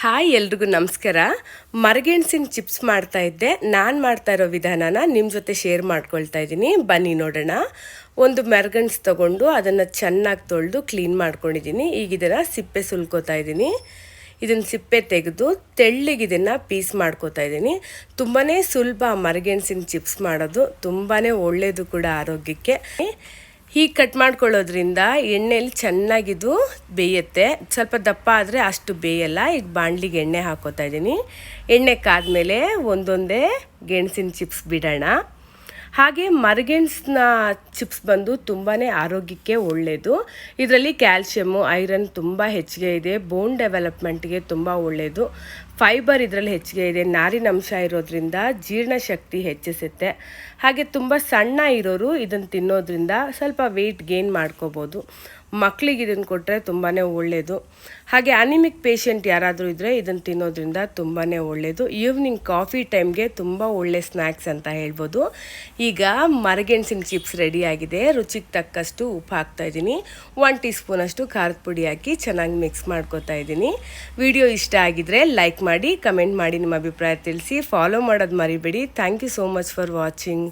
Hi ಎಲ್ರಿಗೂ ನಮಸ್ಕಾರ. ಮರಗೆಣಸಿನ chips ಮಾಡ್ತಾ ಇದ್ದೆ. ನಾನು ಮಾಡ್ತಾ ಇರೋ ವಿಧಾನನ ನಿಮ್ಮ ಜೊತೆ ಶೇರ್ ಮಾಡ್ಕೊಳ್ತಾ ಇದ್ದೀನಿ. ಬನ್ನಿ ನೋಡೋಣ. ಒಂದು ಮೆರಗಣ್ಸು ತೊಗೊಂಡು ಅದನ್ನು ಚೆನ್ನಾಗಿ ತೊಳೆದು ಕ್ಲೀನ್ ಮಾಡ್ಕೊಂಡಿದ್ದೀನಿ. ಈಗ ಇದನ್ನು ಸಿಪ್ಪೆ ಸುಲ್ಕೋತಾ ಇದ್ದೀನಿ. ಇದನ್ನು ಸಿಪ್ಪೆ ತೆಗೆದು ತೆಳ್ಳಿಗೆ ಇದನ್ನು ಪೀಸ್ ಮಾಡ್ಕೋತಾ ಇದ್ದೀನಿ. ತುಂಬಾ ಸುಲಭ ಮರಗೆಣಸಿನ ಚಿಪ್ಸ್ ಮಾಡೋದು. ತುಂಬಾ ಒಳ್ಳೆಯದು ಕೂಡ ಆರೋಗ್ಯಕ್ಕೆ. ಹೀಗೆ ಕಟ್ ಮಾಡ್ಕೊಳ್ಳೋದ್ರಿಂದ ಎಣ್ಣೆಲಿ ಚೆನ್ನಾಗಿದು ಬೇಯುತ್ತೆ. ಸ್ವಲ್ಪ ದಪ್ಪ ಆದರೆ ಅಷ್ಟು ಬೇಯಲ್ಲ. ಈಗ ಬಾಣಲಿಗೆ ಎಣ್ಣೆ ಹಾಕೋತಾ ಇದ್ದೀನಿ. ಎಣ್ಣೆ ಕಾದ್ಮೇಲೆ ಒಂದೊಂದೇ ಗೆಣಸಿನ ಚಿಪ್ಸ್ ಬಿಡೋಣ. ಹಾಗೆ ಮರ್ಗೆನ್ಸ್ನ ಚಿಪ್ಸ್ ಬಂದು ತುಂಬಾ ಆರೋಗ್ಯಕ್ಕೆ ಒಳ್ಳೆಯದು ಇದರಲ್ಲಿ ಕ್ಯಾಲ್ಶಿಯಮ್ಮು ಐರನ್ ತುಂಬ ಹೆಚ್ಚಿಗೆ ಇದೆ. ಬೋನ್ ಡೆವಲಪ್ಮೆಂಟ್ಗೆ ತುಂಬ ಒಳ್ಳೆಯದು ಫೈಬರ್ ಇದರಲ್ಲಿ ಹೆಚ್ಚಿಗೆ ಇದೆ. ನಾರಿನಂಶ ಇರೋದ್ರಿಂದ ಜೀರ್ಣಶಕ್ತಿ ಹೆಚ್ಚಿಸುತ್ತೆ. ಹಾಗೆ ತುಂಬ ಸಣ್ಣ ಇರೋರು ಇದನ್ನು ತಿನ್ನೋದ್ರಿಂದ ಸ್ವಲ್ಪ ವೆಯ್ಟ್ ಗೇನ್ ಮಾಡ್ಕೋಬೋದು. ಮಕ್ಕಳಿಗೆ ಇದನ್ನು ಕೊಟ್ಟರೆ ತುಂಬಾ ಒಳ್ಳೆಯದು ಹಾಗೆ ಅನಿಮಿಕ್ ಪೇಷಂಟ್ ಯಾರಾದರೂ ಇದ್ದರೆ ಇದನ್ನು ತಿನ್ನೋದ್ರಿಂದ ತುಂಬಾ ಒಳ್ಳೆಯದು ಈವ್ನಿಂಗ್ ಕಾಫಿ ಟೈಮ್ಗೆ ತುಂಬ ಒಳ್ಳೆ ಸ್ನ್ಯಾಕ್ಸ್ ಅಂತ ಹೇಳ್ಬೋದು. ಈಗ ಮರಗೆಣಸಿನ ಚಿಪ್ಸ್ ರೆಡಿಯಾಗಿದೆ ರುಚಿಗೆ ತಕ್ಕಷ್ಟು ಉಪ್ಪು ಹಾಕ್ತಾ ಇದ್ದೀನಿ. ಒನ್ ಟೀ ಸ್ಪೂನಷ್ಟು ಖಾರದ ಪುಡಿ ಹಾಕಿ ಚೆನ್ನಾಗಿ ಮಿಕ್ಸ್ ಮಾಡ್ಕೋತಾ ಇದ್ದೀನಿ. ವಿಡಿಯೋ ಇಷ್ಟ ಆಗಿದ್ರೆ ಲೈಕ್ ಮಾಡಿ ಕಮೆಂಟ್ ಮಾಡಿ ನಿಮ್ಮ ಅಭಿಪ್ರಾಯ ತಿಳಿಸಿ. ಫಾಲೋ ಮಾಡೋದು ಮರಿಬೇಡಿ. Thank you so much for watching